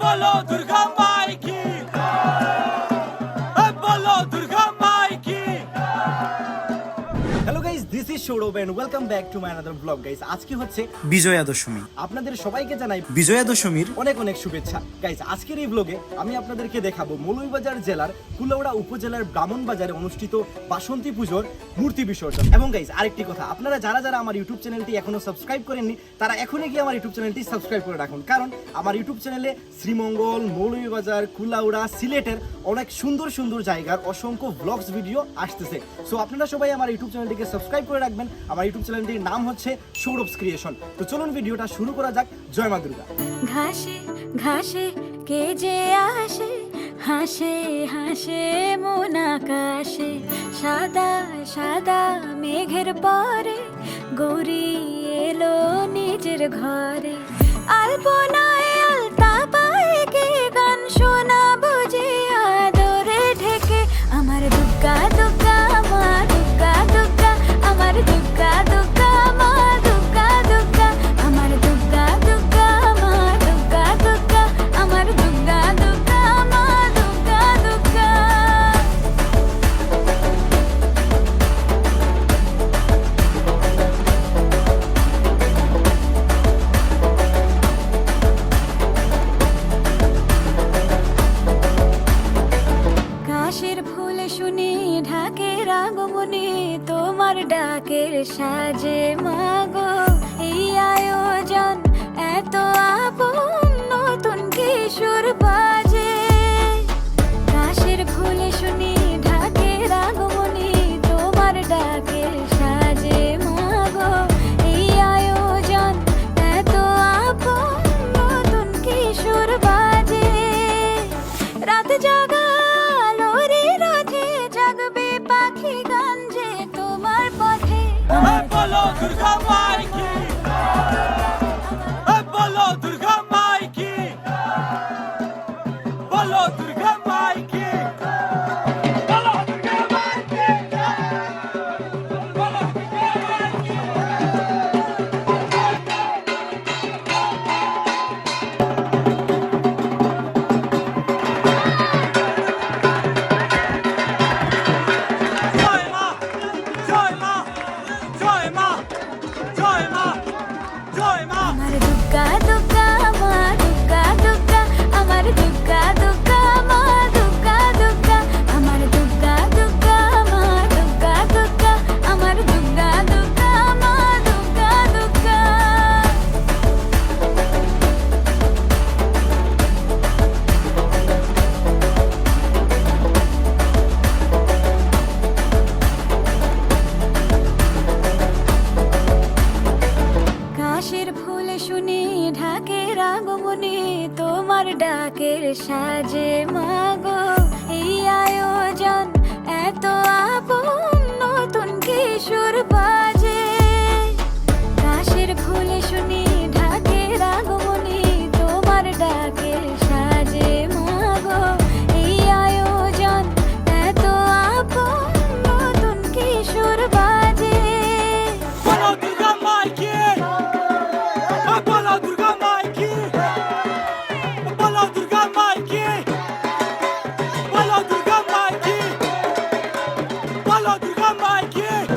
বলো Durga. And welcome back to my another vlog guys আজকে হচ্ছে বিজয়া দশমী। আপনাদের সবাইকে জানাই বিজয়া দশমীর অনেক অনেক শুভেচ্ছা। গাইস আজকের এই ব্লগে আমি আপনাদেরকে দেখাবো মৌলভীবাজার জেলার কুলাউড়া উপজেলার ব্রাহ্মণ বাজারে অনুষ্ঠিত বাসন্তী পুজোর মূর্তি বিসর্জন। এবং গাইস আরেকটি কথা আপনারা যারা যারা আমার ইউটিউব চ্যানেলটি এখনও সাবস্ক্রাইব করেননি তারা এখনই গিয়ে আমার ইউটিউব চ্যানেলটি সাবস্ক্রাইব করে রাখুন। কারণ আমার ইউটিউব চ্যানেলে শ্রীমঙ্গল মৌলভীবাজার কুলাউড়া সিলেটের অনেক সুন্দর সুন্দর জায়গার অসংখ্য ব্লগস ভিডিও আসতেছে। সো আপনারা সবাই আমার ইউটিউব চ্যানেলটিকে সাবস্ক্রাইব করে রাখবেন। আমার ইউটিউব চ্যানেলটির নাম হচ্ছে সৌরভস ক্রিয়েশন। তো চলুন ভিডিওটা শুরু করা যাক। জয় মা দুর্গা। ঘাসে ঘাসে কে যে আসে? হাসে হাসে মন আকাশে। সাদা সাদা মেঘের পরে গৌরী এলো নিজের ঘরে। আলপনায় তোমার ডাকের সাজে মাগো। এই আয়োজন এত আপন, নতুন কিশোর বাজে। কাশের ফুল শুনি ঢাকের আগমনে, তোমার ডাকের সাজে মাগো। এই আয়োজন এত আপন, নতুন কিশোর বাজে। রাত জাগা ডাকের সাজে মাগো। এই আয়োজন এত আপন নতুন কিশোর বাজে दुर्गा माई की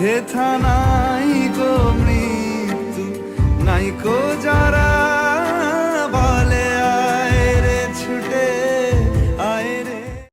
হেথা নাই গো মৃত্যু নাই কো যারা